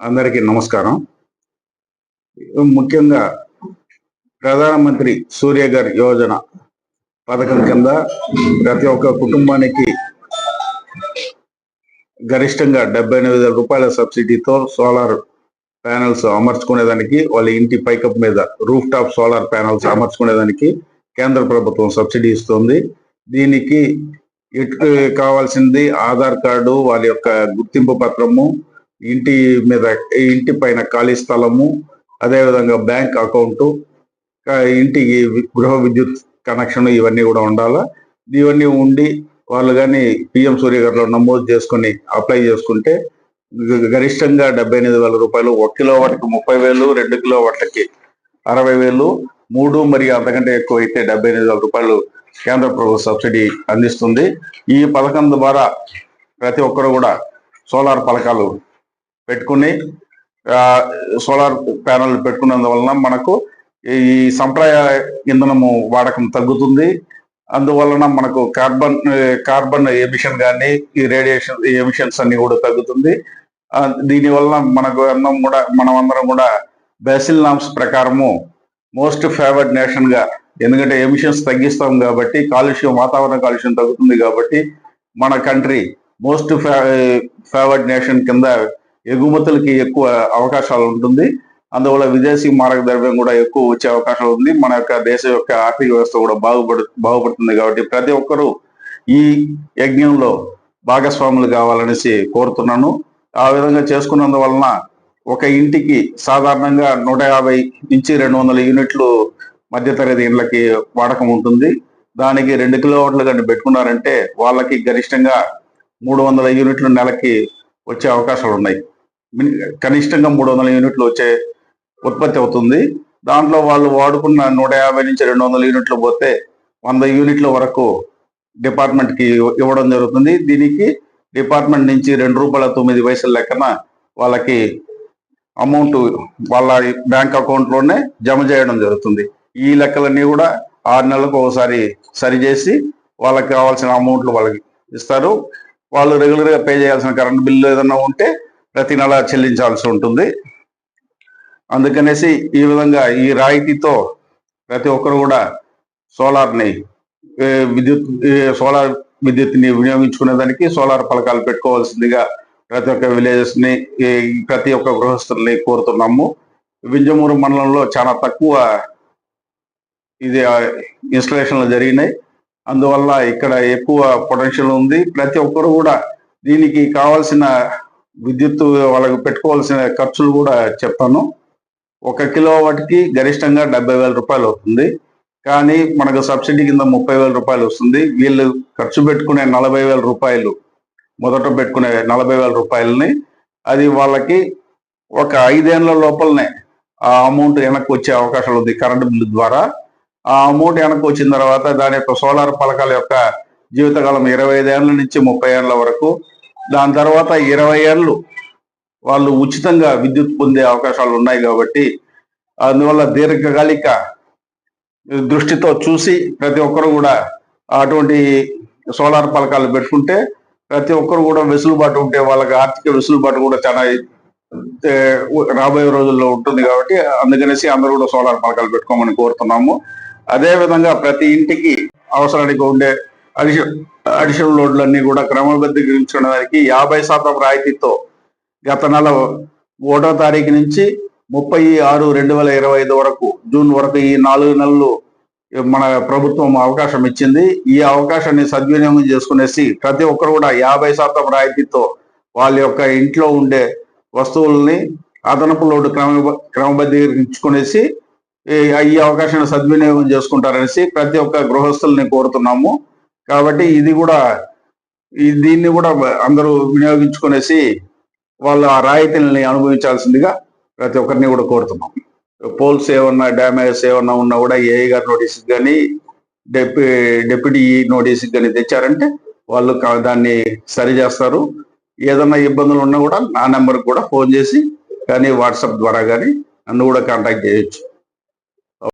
అందరికీ నమస్కారం. ముఖ్యంగా ప్రధానమంత్రి సూర్యగర్ యోజన పథకం కింద ప్రతి ఒక్క కుటుంబానికి గరిష్టంగా డెబ్బై ఎనిమిది వేల రూపాయల సబ్సిడీతో సోలార్ ప్యానెల్స్ అమర్చుకునేదానికి వాళ్ళ ఇంటి పైకప్ మీద రూఫ్ టాప్ సోలార్ ప్యానెల్స్ అమర్చుకునేదానికి కేంద్ర ప్రభుత్వం సబ్సిడీ ఇస్తుంది. దీనికి ఇటు కావాల్సింది ఆధార్ కార్డు వాళ్ళ యొక్క గుర్తింపు పత్రము ఇంటి మీద ఇంటి పైన ఖాళీ స్థలము అదేవిధంగా బ్యాంక్ అకౌంటు ఇంటికి గృహ విద్యుత్ కనెక్షన్ ఇవన్నీ కూడా ఉండాలా. ఇవన్నీ ఉండి వాళ్ళు కానీ పిఎం సూర్య గారిలో నమోదు చేసుకొని అప్లై చేసుకుంటే గ- గరిష్టంగా డెబ్బై ఎనిమిది వేల రూపాయలు ఒక కిలో వాటికి ముప్పై వేలు రెండు కిలో వాటికి అరవై వేలు మూడు మరియు అంతకంటే ఎక్కువ అయితే డెబ్బై ఎనిమిది వేల రూపాయలు కేంద్ర ప్రభుత్వ సబ్సిడీ అందిస్తుంది. ఈ పథకం ద్వారా ప్రతి ఒక్కరు కూడా సోలార్ పథకాలు పెట్టుకుని సోలార్ ప్యానల్ పెట్టుకున్నందువలన మనకు ఈ సంప్రదాయ ఇంధనము వాడకం తగ్గుతుంది. అందువలన మనకు కార్బన్ కార్బన్ ఎమిషన్ కానీ ఈ రేడియేషన్ ఎమిషన్స్ అన్ని కూడా తగ్గుతుంది. దీనివల్ల దీనివలన మనకు అందరం కూడా మనం అందరం కూడా బేసిల్ నామ్స్ ప్రకారము మోస్ట్ ఫేవర్డ్ నేషన్గా ఎందుకంటే ఎమిషన్స్ తగ్గిస్తాం కాబట్టి కాలుష్యం వాతావరణ కాలుష్యం తగ్గుతుంది కాబట్టి మన కంట్రీ మోస్ట్ ఫేవర్డ్ నేషన్ కింద ఎగుమతులకి ఎక్కువ అవకాశాలు ఉంటుంది. అందువల్ల విదేశీ మారక ద్రవ్యం కూడా ఎక్కువ వచ్చే అవకాశం ఉంది. మన యొక్క దేశం యొక్క ఆర్థిక వ్యవస్థ కూడా బాగుపడు బాగుపడుతుంది కాబట్టి ప్రతి ఒక్కరూ ఈ యజ్ఞంలో భాగస్వాములు కావాలనేసి కోరుతున్నాను. ఆ విధంగా చేసుకున్నందువలన ఒక ఇంటికి సాధారణంగా నూట యాభై నుంచి రెండు వందల యూనిట్లు మధ్యతరగతి ఇండ్లకి వాడకం ఉంటుంది. దానికి రెండు కిలోవాట్లు కానీ పెట్టుకున్నారంటే వాళ్ళకి గరిష్టంగా మూడు వందల యూనిట్లు నెలకి వచ్చే అవకాశాలు ఉన్నాయి కనిష్టంగా మూడు వందల యూనిట్లు వచ్చే ఉత్పత్తి అవుతుంది. దాంట్లో వాళ్ళు వాడుకున్న నూట యాభై నుంచి రెండు వందల యూనిట్లు పోతే వంద యూనిట్ల వరకు డిపార్ట్మెంట్కి ఇవ్వడం జరుగుతుంది. దీనికి డిపార్ట్మెంట్ నుంచి రెండు రూపాయల తొమ్మిది పైసల లెక్కన వాళ్ళకి అమౌంట్ వాళ్ళ బ్యాంక్ అకౌంట్లోనే జమ చేయడం జరుగుతుంది. ఈ లెక్కలన్నీ కూడా ఆరు నెలలకు ఒకసారి సరిచేసి వాళ్ళకి కావాల్సిన అమౌంట్లు వాళ్ళకి ఇస్తారు. వాళ్ళు రెగ్యులర్గా పే చేయాల్సిన కరెంట్ బిల్లు ఏదైనా ఉంటే ప్రతి నెల చెల్లించాల్సి ఉంటుంది. అందుకనేసి ఈ విధంగా ఈ రాయితీతో ప్రతి ఒక్కరు కూడా సోలార్ని విద్యుత్ సోలార్ విద్యుత్ని వినియోగించుకునే దానికి సోలార్ పలకాలు పెట్టుకోవాల్సిందిగా ప్రతి ఒక్క విలేజెస్ని ప్రతి ఒక్క గృహస్థుల్ని కోరుతున్నాము. వింజమూరు మండలంలో చాలా తక్కువ ఇది ఇన్స్టలేషన్లు జరిగినాయి. అందువల్ల ఇక్కడ ఎక్కువ పొటెన్షియల్ ఉంది. ప్రతి ఒక్కరు కూడా దీనికి కావాల్సిన విద్యుత్ వాళ్ళకి పెట్టుకోవాల్సిన ఖర్చులు కూడా చెప్పాను. ఒక కిలో వాటికి గరిష్టంగా డెబ్బై వేల రూపాయలు అవుతుంది. కానీ మనకు సబ్సిడీ కింద ముప్పై వేల రూపాయలు వస్తుంది. వీళ్ళు ఖర్చు పెట్టుకునే నలభై వేల రూపాయలు మొదట పెట్టుకునే నలభై వేల రూపాయలని అది వాళ్ళకి ఒక ఐదేళ్ళ లోపలనే ఆ అమౌంట్ వెనక్కి వచ్చే అవకాశాలు ఉంది కరెంట్ బిల్లు ద్వారా. ఆ అమౌంట్ వెనక్కి వచ్చిన తర్వాత దాని యొక్క సోలార్ పలకాల యొక్క జీవితకాలం ఇరవై ఐదేళ్ళ నుంచి ముప్పై ఏళ్ళ వరకు దాని తర్వాత ఇరవై ఏళ్ళు వాళ్ళు ఉచితంగా విద్యుత్ పొందే అవకాశాలు ఉన్నాయి కాబట్టి అందువల్ల దీర్ఘకాలిక దృష్టితో చూసి ప్రతి ఒక్కరు కూడా అటువంటి సోలార్ పలకాలు పెట్టుకుంటే ప్రతి ఒక్కరు కూడా వెసులుబాటు ఉంటే వాళ్ళకి ఆర్థిక వెసులుబాటు కూడా చాలా రాబోయే రోజుల్లో ఉంటుంది కాబట్టి అందుకనేసి అందరూ కూడా సోలార్ పలకాలు పెట్టుకోమని కోరుతున్నాము. అదే విధంగా ప్రతి ఇంటికి అవసరానికి ఉండే అడిషన్ అడిషనల్ లోడ్లన్నీ కూడా క్రమబద్ధీకరించడానికి యాభై శాతం రాయితీతో గత నెల ఒకటో తారీఖు నుంచి ముప్పై ఆరు రెండు వేల ఇరవై ఐదు వరకు జూన్ వరకు ఈ నాలుగు నెలలు మన ప్రభుత్వం అవకాశం ఇచ్చింది. ఈ అవకాశాన్ని సద్వినియోగం చేసుకునేసి ప్రతి ఒక్కరు కూడా యాభై శాతం రాయితీతో వాళ్ళ యొక్క ఇంట్లో ఉండే వస్తువుల్ని అదనపు లోటు క్రమ క్రమబద్ధీకరించుకునేసి ఈ ఈ అవకాశాన్ని సద్వినియోగం చేసుకుంటారనేసి ప్రతి ఒక్క గృహస్థుల్ని కోరుతున్నాము. కాబట్టి ఇది కూడా దీన్ని కూడా అందరూ వినియోగించుకునేసి వాళ్ళ రాయితీలని అనుభవించాల్సిందిగా ప్రతి ఒక్కరిని కూడా కోరుతున్నాం. పోల్స్ ఏమన్నా డ్యామేజెస్ ఏమన్నా ఉన్నా కూడా ఏఐ గారి నోటీస్ కానీ డెప్యూ డెప్యూటీ నోటీస్ కానీ తెచ్చారంటే వాళ్ళు దాన్ని సరి చేస్తారు. ఏదన్నా ఇబ్బందులు ఉన్నా కూడా నా నెంబర్కి కూడా ఫోన్ చేసి కానీ వాట్సాప్ ద్వారా కానీ నన్ను కూడా కాంటాక్ట్ చేయొచ్చు.